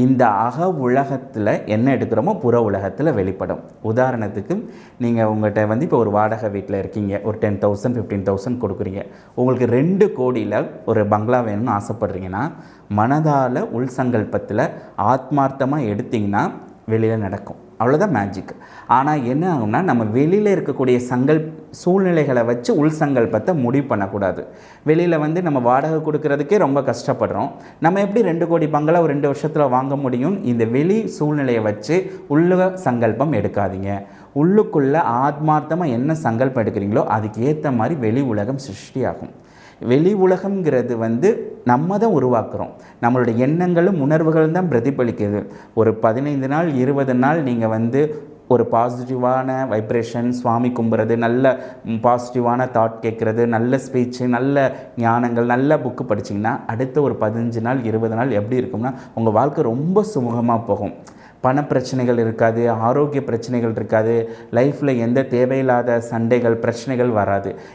இந்த அக உலகத்தில் என்ன எடுக்கிறோமோ புற உலகத்தில் வெளிப்படும். உதாரணத்துக்கு நீங்கள் உங்கள்கிட்ட வந்து இப்போ ஒரு வாடகை வீட்டில் இருக்கீங்க ஒரு டென் தௌசண்ட் ஃபிஃப்டீன் தௌசண்ட் கொடுக்குறீங்க. உங்களுக்கு ரெண்டு கோடியில் ஒரு பங்களா வேணும்னு ஆசைப்படுறீங்கன்னா மனதால் உள்சங்கல்பத்தில் ஆத்மார்த்தமாக எடுத்தீங்கன்னா வெளியில் நடக்கும். அவ்வளோதான் மேஜிக் ஆனால் என்ன ஆகும்னா நம்ம வெளியில் இருக்கக்கூடிய சங்கல் சூழ்நிலைகளை வச்சு உள் சங்கல்பத்தை முடிவு பண்ணக்கூடாது. வெளியில் வந்து நம்ம வாடகை கொடுக்கறதுக்கே ரொம்ப கஷ்டப்படுறோம். நம்ம எப்படி ரெண்டு கோடி பங்களா ஒரு ரெண்டு வருஷத்தில் வாங்க முடியும்? இந்த வெளி சூழ்நிலையை வச்சு உள்ள சங்கல்பம் எடுக்காதீங்க. உள்ளுக்குள்ளே ஆத்மார்த்தமாக என்ன சங்கல்பம் எடுக்கிறீங்களோ அதுக்கு ஏற்ற மாதிரி வெளி உலகம் சிருஷ்டியாகும். வெளி உலகம்ங்கிறது வந்து நம்ம தான் உருவாக்குறோம். நம்மளுடைய எண்ணங்களும் உணர்வுகளும் தான் பிரதிபலிக்குது. ஒரு பதினைந்து நாள் இருபது நாள் நீங்கள் வந்து ஒரு பாசிட்டிவான வைப்ரேஷன் சுவாமி கும்புறது நல்ல பாசிட்டிவான தாட் கேட்குறது நல்ல ஸ்பீச்சு நல்ல ஞானங்கள் நல்ல புக்கு படிச்சிங்கன்னா அடுத்த ஒரு பதினஞ்சு நாள் இருபது நாள் எப்படி இருக்கும்னா உங்கள் வாழ்க்கை ரொம்ப சுமூகமாக போகும். பண பிரச்சனைகள் இருக்காது ஆரோக்கிய பிரச்சனைகள் இருக்காது லைஃப்பில் எந்த தேவையில்லாத சண்டைகள் பிரச்சனைகள் வராது.